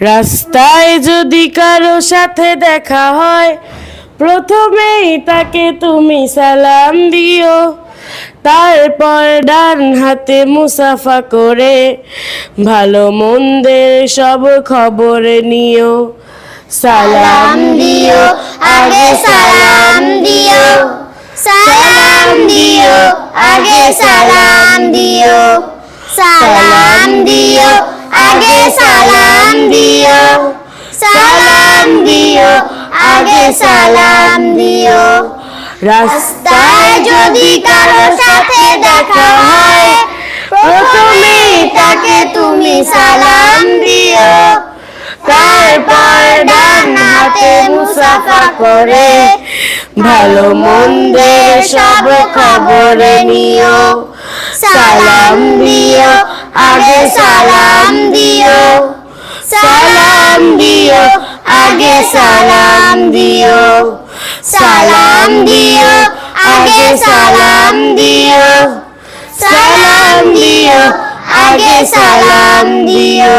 রাস্তায় যদি কারও সাথে দেখা হয়, প্রথমেই তাকে তুমি সালাম দিও। তারপর ডান হাতে মুসাফা করে ভালো মন্দের সব খবর নিও। সালাম দিও, আগে সালাম দিও। সালাম দিও, আগে সালাম দিও। সালাম দিও, আগে সালাম সালাম দিও। রাস্তায় যদি কারও সাথে দেখা হয় প্রথমেই তাকে তুমি সালাম দিও। তারপর ডান হাতে মুসাফা করে ভালো মন্দের সব খবর নিও। সালাম দিও, আগে সালাম দিও। সালাম দিও আগে সালাম দিও সালাম দিও আগে সালাম দিও সালাম দিও আগে সালাম দিও